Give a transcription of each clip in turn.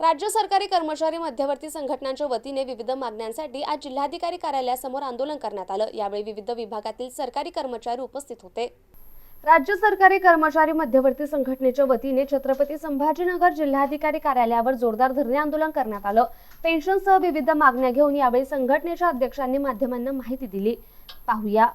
राज्य सरकारी कर्मचारी मध्यवर्ती संघटनांच्या वतीने विविध मागण्यांसाठी आज जिल्हाधिकारी कार्यालयासमोर आंदोलन करण्यात आलं. यावेळी विविध विभागातील सरकारी कर्मचारी उपस्थित होते. राज्य सरकारी कर्मचारी मध्यवर्ती संघटनेच्या वतीने छत्रपती संभाजीनगर जिल्हाधिकारी कार्यालयावर जोरदार धरणे आंदोलन करण्यात आलं. पेन्शनसह विविध मागण्या घेऊन यावेळी संघटनेच्या अध्यक्षांनी माध्यमांना माहिती दिली. पाहूया.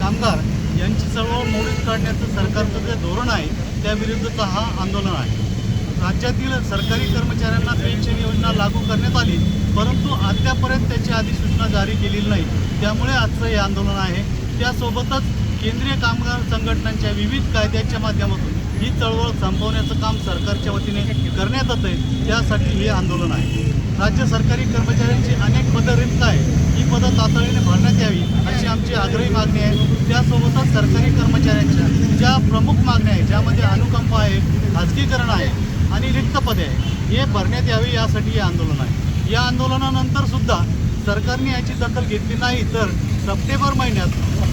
कामगार यांची चळवळ मोडीत काढण्याचं सरकारचं जे धोरण आहे त्याविरुद्धचं हा आंदोलन आहे. राज्यातील सरकारी कर्मचाऱ्यांना पेन्शन योजना लागू करण्यात आली परंतु अद्यापर्यंत त्याची अधिसूचना जारी केलेली नाही. त्यामुळे आजचं हे आंदोलन आहे. त्यासोबतच केंद्रीय कामगार संघटनांच्या विविध कायद्याच्या माध्यमातून ही चळवळ संपवण्याचं काम सरकारच्या वतीने करण्यात येत आहे त्यासाठी हे आंदोलन आहे. राज्य सरकारी कर्मचाऱ्यांची अनेक पदं रिक्त आहे ही पदं तातडीने भरण्यात यावी अशी आमची आग्रही मागणी आहे. त्यासोबतच सरकारी कर्मचाऱ्यांच्या ज्या प्रमुख मागण्या आहेत ज्यामध्ये अनुकंप आहे खाजगीकरण आहे आणि रिक्त पदे आहे हे भरण्यात यावे यासाठी हे आंदोलन आहे. या आंदोलनानंतर सुद्धा सरकारने याची दखल घेतली नाही तर सप्टेंबर महिन्यात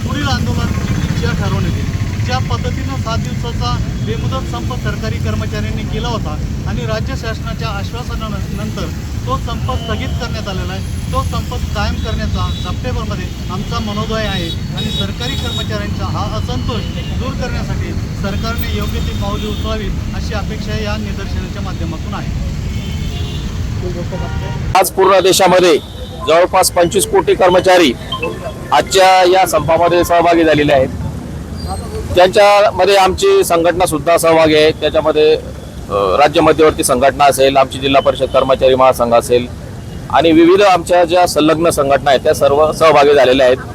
पुढील आंदोलनाची दिशा ठरवण्यात येईल. ज्या पद्धतीनं सात दिवसाचा बेमुदत संप सरकारी कर्मचाऱ्यांनी केला होता आणि राज्य शासनाच्या आश्वासनानंतर तो संप स्थगित करण्यात आलेला आहे तो संप कायम करण्याचा सप्टेंबरमध्ये आमचा मनोदय आहे आणि सरकारी कर्मचाऱ्यांचा हा असंतोष दूर करण्यासाठी सरकारने योग्य ती पावले उचलावी अशी अपेक्षा या निदर्शनाच्या माध्यमातून आहे. आज पूर्ण देशामध्ये जवळपास पंचवीस कोटी कर्मचारी आजच्या या संपामध्ये सहभागी झालेले आहेत. त्यांच्यामध्ये आमची संघटना सुद्धा सहभागी आहे. त्याच्यामध्ये राज्य मध्यवर्ती संघटना असेल आमची जिल्हा परिषद कर्मचारी महासंघ असेल आणि विविध आमच्या ज्या संलग्न संघटना आहेत त्या सर्व सहभागी झालेल्या आहेत.